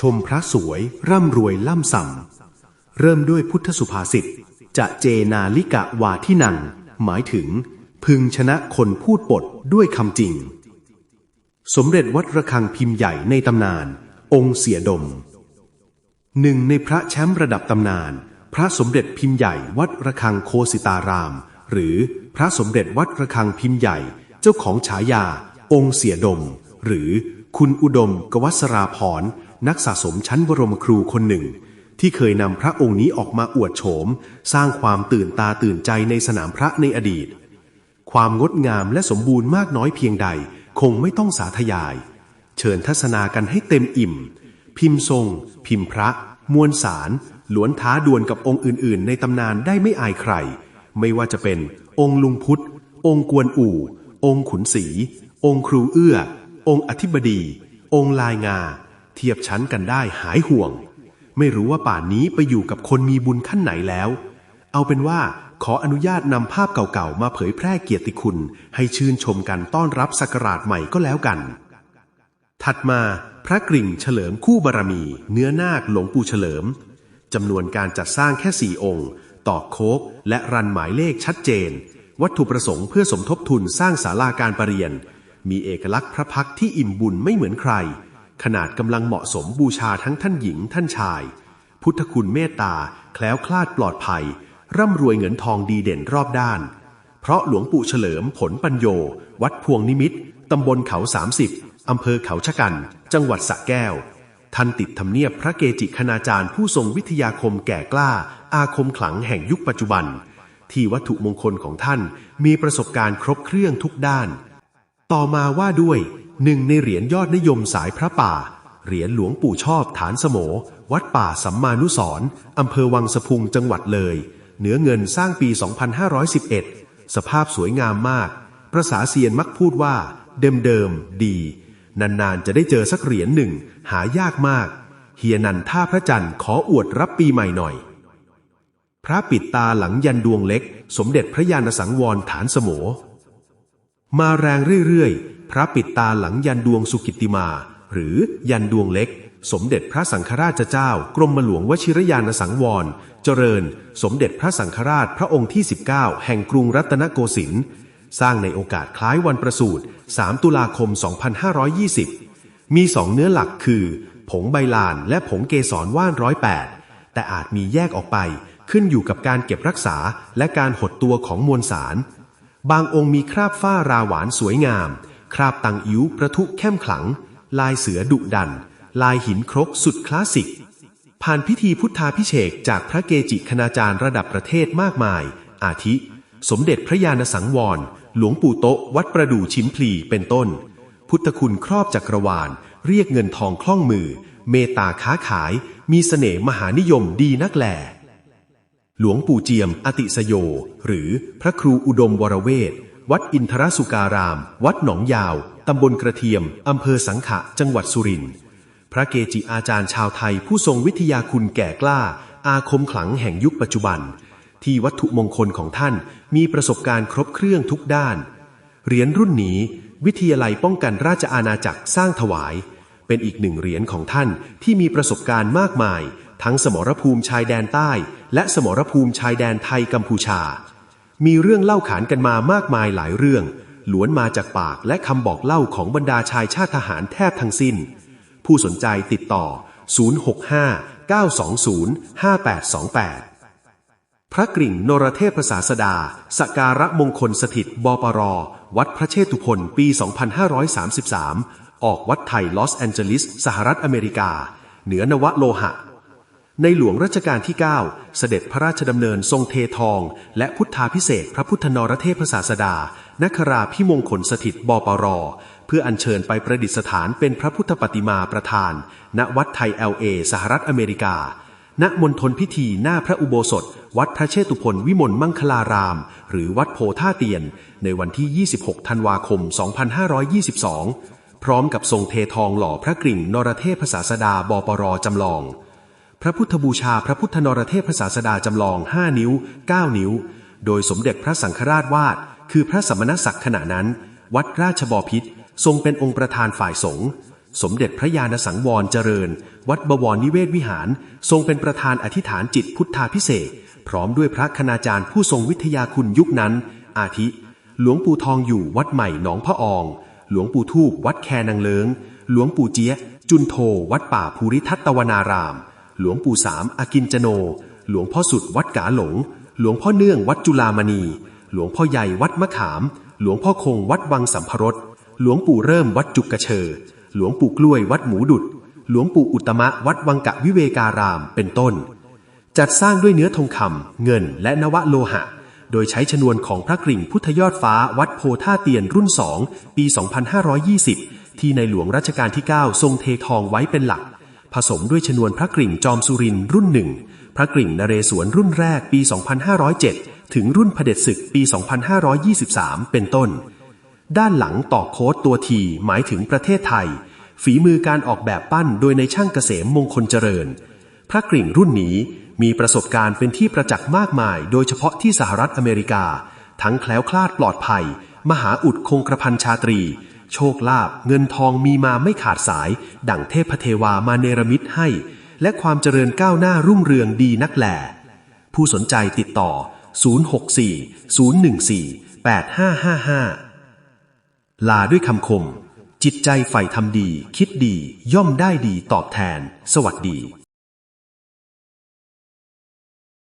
ชมพระสวยร่ำรวยล่ำส่ำเริ่มด้วยพุทธสุภาษิต จะเจนาลิกะวาที่นัง หมายถึง พึงชนะคนพูดปดด้วยคำจริง สมเด็จวัดระฆังพิมพ์ใหญ่ในตำนาน องค์เสียดม หนึ่งในพระแชมป์ระดับตำนาน พระสมเด็จพิมพ์ใหญ่วัดระฆังโคสิตาราม หรือพระสมเด็จวัดระฆังพิมพ์ใหญ่ เจ้าของฉายา องค์เสียดม หรือคุณอุดมกวัสราพร นักสะสมชั้นบรมครูคนหนึ่ง ที่เคยนำพระองค์นี้ออกมาอวดโฉม สร้างความตื่นตาตื่นใจในสนามพระในอดีต ความงดงามและสมบูรณ์มากน้อยเพียงใดคงไม่ต้องสาธยาย เชิญทัศนากันให้เต็มอิ่ม พิมพ์ทรง พิมพ์พระ มวลสารล้วนท้าดวลกับองค์อื่น ๆ ในตำนานได้ไม่อายใคร ไม่ว่าจะเป็นองค์ลุงพุทธ องค์กวนอู่ องค์ขุนศรีองค์ครูเอื้อ องค์อธิบดี องค์ลายงา เทียบชั้นกันได้หายห่วง ไม่รู้ว่าป่านนี้ไปอยู่กับคนมีบุญขั้นไหนแล้ว เอาเป็นว่าขออนุญาตนำภาพเก่าๆ มาเผยแพร่เกียรติคุณ ให้ชื่นชมกันต้อนรับศักราชใหม่ก็แล้วกัน ถัดมาพระกริ่งเฉลิมคู่บารมี เนื้อนาคหลวงปู่เฉลิมจำนวนการจัดสร้างแค่สี่องค์ตอกโคกและรันหมายเลขชัดเจน วัตถุประสงค์เพื่อสมทบทุนสร้างศาลาการประเรียน มีเอกลักษณ์พระพักที่อิ่มบุญไม่เหมือนใคร ขนาดกำลังเหมาะสมบูชาทั้งท่านหญิงท่านชาย พุทธคุณเมตตา แคล้วคลาดปลอดภัย ร่ำรวยเงินทองดีเด่นรอบด้าน เพราะหลวงปู่เฉลิมผลปัญโย วัดพวงนิมิตตำบลเขาสามสิบอำเภอเขาชะกัน จังหวัดสระแก้ว ท่านติดธรรมเนียบพระเกจิคณาจารย์ผู้ทรงวิทยาคมแก่กล้า อาคมขลังแห่งยุคปัจจุบัน ที่วัตถุมงคลของท่านมีประสบการณ์ครบเครื่องทุกด้าน ต่อมาว่าด้วย หนึ่งในเหรียญยอดนิยมสายพระป่า เหรียญหลวงปู่ชอบฐานสโม วัดป่าสัมมานุสร์อำเภอวังสะพุงจังหวัดเลย เนื้อเงินสร้างปี 2511 สภาพสวยงามมาก ประสาเซียนมักพูดว่า เดิมเดิมๆดี นานๆจะได้เจอสักเหรียญหนึ่ง หายากมาก เฮียนันท่าพระจันทร์ขออวดรับปีใหม่หน่อย พระปิดตาหลังยันดวงเล็ก สมเด็จพระยาณสังวรฐานสโม มาแรงเรื่อยๆ พระปิดตาหลังยันดวงสุกิติมา หรือยันดวงเล็ก สมเด็จพระสังฆราชเจ้า กรมหลวงวชิรยานสังวร เจริญ สมเด็จพระสังฆราชพระองค์ที่ 19 แห่งกรุงรัตนโกสินทร์สร้างในโอกาสคล้ายวันประสูติ 3 ตุลาคม 2520 มีสองเนื้อหลักคือ ผงใบลานและผงเกสรว่านร้อยแปดแต่อาจมีแยกออกไปขึ้นอยู่กับการเก็บรักษาและการหดตัวของมวลสาร บางองค์มีคราบฝ้าราหวานสวยงาม คราบตังอิ๋วประทุเข้มขลัง ลายเสือดุดัน ลายหินครกสุดคลาสสิก ผ่านพิธีพุทธาพิเศษกจากพระเกจิคณาจารย์ระดับประเทศมากมาย อาทิ สมเด็จพระยาณสังวร หลวงปู่โตะวัดประดู่ชิมพลีเป็นต้น พุทธคุณครอบจักรวาล เรียกเงินทองคล่องมือ เมตตาค้าขาย มีเสน่ห์มหานิยมดีนักแหล หลวงปู่เจียม อติสโย หรือพระครูอุดมวรเวทวัดอินทรสุการาม วัดหนองยาว ตำบลกระเทียม อำเภอสังขะ จังหวัดสุรินทร์ พระเกจิอาจารย์ชาวไทยผู้ทรงวิทยาคุณแก่กล้า อาคมขลังแห่งยุคปัจจุบัน ที่วัตถุมงคลของท่านมีประสบการณ์ครบเครื่องทุกด้าน เหรียญรุ่นนี้ วิทยาลัยป้องกันราชอาณาจักรสร้างถวาย เป็นอีกหนึ่งเหรียญของท่านที่มีประสบการณ์มากมาย ทั้งสมรภูมิชายแดนใต้ และสมรภูมิชายแดนไทยกัมพูชา มีเรื่องเล่าขานกันมามากมายหลายเรื่อง ล้วนมาจากปากและคำบอกเล่าของบรรดาชายชาติทหารแทบทั้งสิ้น ผู้สนใจติดต่อ 065 920 5828 พระกริ่งนรเทพศาสดา สการะมงคลสถิตบปร วัดพระเชตุพนปี 2533 ออกวัดไทยลอสแอนเจลิส สหรัฐอเมริกา เหนือนวโลหะ ในหลวงรัชกาลที่ 9 เสด็จพระราชดำเนินทรงเททอง และพุทธาพิเศษพระพุทธนรเทพศาสดานคราพิมงคลสถิตบปร เพื่ออัญเชิญไปประดิษฐานเป็นพระพุทธปฏิมาประธาน ณวัดไทยเอลเอสหรัฐอเมริกา ณมณฑลพิธีหน้าพระอุโบสถ วัดพระเชตุพนวิมลมังคลาราม หรือวัดโพท่าเตียน ในวันที่ 26 ธันวาคม 2522 พร้อมกับทรงเททองหล่อพระกริ่งนรเทพศาสดาบปรจำลอง พระพุทธบูชาพระพุทธนรเทพศาสดาจำลอง 5 นิ้ว 9 นิ้ว โดยสมเด็จพระสังฆราชวาด คือพระสมณศักดิ์ขณะนั้น วัดราชบอพิตรทรงเป็นองค์ประธานฝ่ายสงฆ์สมเด็จพระญาณสังวรเจริญ วัดบวรนิเวศวิหาร ทรงเป็นประธานอธิษฐานจิตพุทธาพิเศษพร้อมด้วยพระคณาจารย์ผู้ทรงวิทยาคุณยุคนั้น อาทิ หลวงปู่ทองอยู่วัดใหม่หนองพระออง หลวงปู่ทูบวัดแคนางเลิง หลวงปู่เจี๊ยจุนโทวัดป่าภูริทัตตวนาราม หลวงปู่สามอากินจโน หลวงพ่อสุดวัดกาหลง หลวงพ่อเนื่องวัดจุลามณี หลวงพ่อใหญ่วัดมะขาม หลวงพ่อคงวัดวังสัมพรสหลวงปู่เริ่มวัดจุกกระเชอ หลวงปู่กล้วยวัดหมูดุด หลวงปู่อุตมะวัดวังกะวิเวการาม เป็นต้น จัดสร้างด้วยเนื้อทองคำเงินและนวโลหะ โดยใช้ชนวนของพระกริ่งพุทธยอดฟ้าวัดโพท่าเตียนรุ่น2ปี 2520 ที่ในหลวงรัชกาลที่ 9 ทรงเททองไว้เป็นหลัก ผสมด้วยชนวนพระกริ่งจอมสุรินร์รุ่นหนึ่ง พระกริ่งนเรศวรรุ่นแรกปี 2507 ถึงรุ่นเผด็จศึกปี 2523 เป็นต้น ด้านหลังต่อโค้ดตัวทีหมายถึงประเทศไทย ฝีมือการออกแบบปั้นโดยในช่างเกษมมงคลเจริญ พระกริ่งรุ่นนี้มีประสบการณ์เป็นที่ประจักษ์มากมาย โดยเฉพาะที่สหรัฐอเมริกา ทั้งแคล้วคลาดปลอดภัย มหาอุดคงกระพันชาตรี โชคลาภเงินทองมีมาไม่ขาดสาย ดั่งเทพเทวามาเนรมิตให้ และความเจริญก้าวหน้ารุ่งเรืองดีนักแหลผู้สนใจติดต่อ 064 014 8555 ลาด้วยคำคม จิตใจใฝ่ทำดี คิดดีย่อมได้ดีตอบแทน สวัสดี